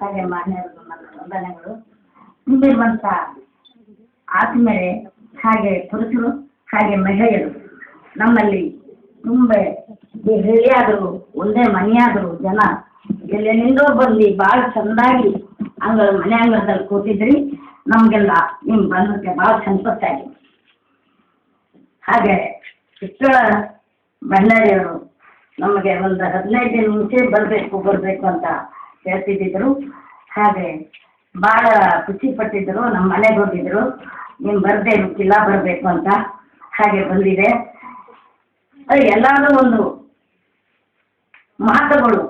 ಹಾಗೆ ನನ್ನ ವಂದನೆಗಳು ತುಂಬಿರುವಂಥ ಆತ್ಮೀಯರೇ, ಹಾಗೆ ಪುರುಷರು, ಹಾಗೆ ಮಹಿಳೆಯರು, ನಮ್ಮಲ್ಲಿ ತುಂಬ ಹಳ್ಳಿಯಾದರೂ ಒಂದೇ ಮನೆಯಾದರೂ ಜನ ಎಲ್ಲೆಲ್ಲಿಂದೋ ಬಂದು ಭಾಳ ಚಂದಾಗಿ ಅಂಗಳ ಮನೆ ಅಂಗಳದಲ್ಲಿ ಕೂತಿದ್ರಿ, ನಮಗೆಲ್ಲ ನಿಮ್ಮ ಬಂದಕ್ಕೆ ಭಾಳ ಸಂತೋಷ ಹಾಗೆ ಚಿಕ್ಕಳ ಭಂಡಾರಿಯವರು ನಮಗೆ ಒಂದು ಹದಿನೈದು ದಿನ ಮುಂಚೆ ಬರಬೇಕು ಬರಬೇಕು ಅಂತ ಹೇಳ್ತಿದ್ದಿದ್ರು ಹಾಗೆ ಭಾಳ ಖುಷಿ ಪಟ್ಟಿದ್ರು ನಮ್ಮ ಮನೆಗೆ ಹೋಗಿದ್ರು ನಿಮ್ ಬರದೇ ಇಲ್ಲ ಬರಬೇಕು ಅಂತ ಹಾಗೆ ಬಂದಿದೆ. ಎಲ್ಲಾದರೂ ಒಂದು ಮಾತುಗಳು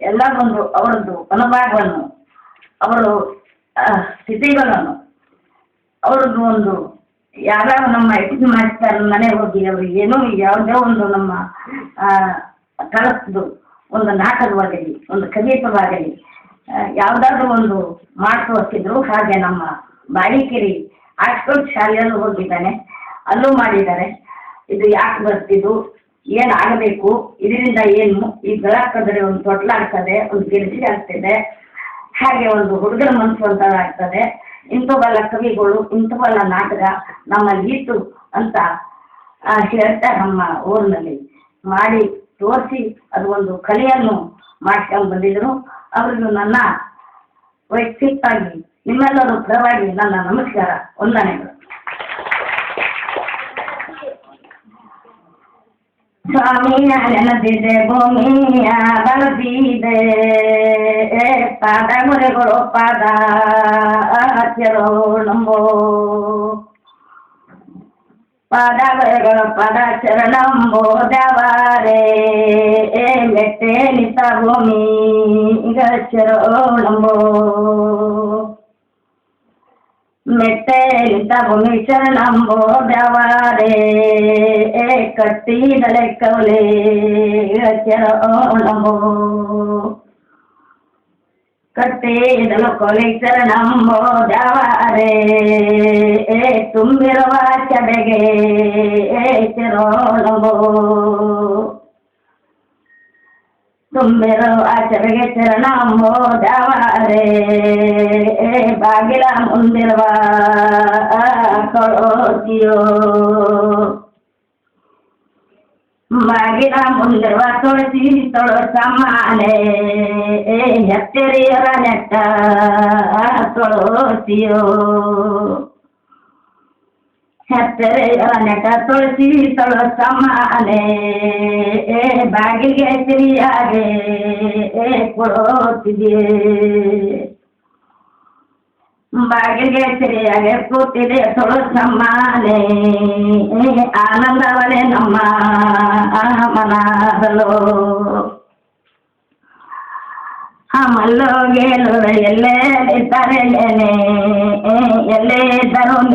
ಎಲ್ಲ ಒಂದು ಅವರದ್ದು ಅನುಭವಗಳನ್ನು ಅವರು ಆ, ಸ್ಥಿತಿಗಳನ್ನು ಅವರದ್ದು ಒಂದು ಯಾವ್ಯಾವ ನಮ್ಮ ಎಕ್ಸ್ ಮಾಸ್ಟರ್ ಮನೆ ಹೋಗಿ ಅವ್ರಿಗೆ ಏನೋ ಯಾವುದೋ ಒಂದು ನಮ್ಮ ಕಲಸದು. ಒಂದು ನಾಟಕವಾಗಲಿ, ಒಂದು ಕವಿತ್ವವಾಗಲಿ ಯಾವುದಾದ್ರೂ ಒಂದು ಮಾತು ತೋರಿಸಿದ್ರು ಹಾಗೆ ನಮ್ಮ ಬಾಳಿಕೆರೆ ಆರ್ಟ್ಸ್ಕಲ್ ಶಾಲೆಯಲ್ಲೂ ಹೋಗಿದ್ದಾನೆ. ಅಲ್ಲೂ ಮಾಡಿದ್ದಾರೆ. ಇದು ಯಾಕೆ ಬರ್ತಿದ್ದು? ಏನು ಆಗಬೇಕು? ಇದರಿಂದ ಏನು ಈ ಬೆಳಕಾದರೆ ಒಂದು ತೊಟ್ಲಾಗ್ತದೆ, ಒಂದು ಗಿರ್ಜಿ ಆಗ್ತದೆ. ಹಾಗೆ ಒಂದು ಹುಡುಗರ ಮನಸ್ಸು ಅಂತ ಆಗ್ತದೆ. ಇಂಥವೆಲ್ಲ ಕವಿಗಳು, ಇಂಥವೆಲ್ಲ ನಾಟಕ ನಮ್ಮ ಗೀತು ಅಂತ ಹೇಳ್ತಾ ನಮ್ಮ ಊರಿನಲ್ಲಿ ಮಾಡಿ ತೋರಿಸಿ ಅದು ಒಂದು ಕಲೆಯನ್ನು ಮಾಡ್ಕೊಂಡು ಬಂದಿದ್ರು ಅವರಿಗೆ ನನ್ನ ವೈಯಕ್ತಿಕವಾಗಿ ನಿಮ್ಮೆಲ್ಲರ ಪರವಾಗಿ ನನ್ನ ನಮಸ್ಕಾರ, ವಂದನೆಗಳು. ಸ್ವಾಮಿಯ ನೆನದಿದೆ ಭೂಮಿಯ ಬರದಿದೆ ಪಾದ ಮುರೆಗಳು ಪಾದ ಹತ್ತಿರೋ ನಂಬೋ. ಪಾದ ಮುರೆಗಳು ಪದ ಚರಣಂಬೋ ದೇವರೇ ಮೆಟ್ಟೆ ನಿತ ಭೂಮಿ ಗಚ್ಚರೋ ನಂಬೋ ಮೆಟ್ಟೇರಿತ ಭೂಮಿ ಶರಣಂಬೋ ದೇವರೇ ಕಟ್ಟಿದಲೆ ಕವಲೆ ಚರಣಂಬೋ ಕಟ್ಟಿದಲು ಕೊಲೆ ಶರಣಂಬೋ ದೇವರೇ ತುಂಬಿರುವ ಚಡೆಗೆ ಚರಣಂಬೋ ತುಂಬಿರೋ ಆಚರೆಗೆ ಚರಣಂಬೋ ದೇವರೇ ಬಾಗಿಲ ಮುಂದಿರುವ ಕೊಳೋತಿಯೋ ಬಾಗಿಲ ಮುಂದಿರುವ ತುಳಸಿ ತೊಳು ಸಮಾನೆ ಎತ್ತರಿಯರ ನೆಟ್ಟ ತೊಳೋತಿಯೋ ಹೆತ್ತರೆಯ ನೆಟ ತುಳಸಿ ತೊಳು ಸಮಾನೆ ಬಾಗಿಲಿಗೆ ಸಿರಿಯಾಗೆ ಕೊಡೋತಿದೆ ಬಾಗಿಲಿಗೆ ಸಿರಿಯಾಗೆ ಕೂತಿದೆ ತೊಳು ಸಮಾನೆ ಆನಂದವಳೆ ನಮ್ಮ ಮನದಲು ಮಲ್ಲು ಗೇಲು ಎಲ್ಲೇ ಇದ್ದಾರೆ ಎಲ್ಲೇ ಇದ್ದರು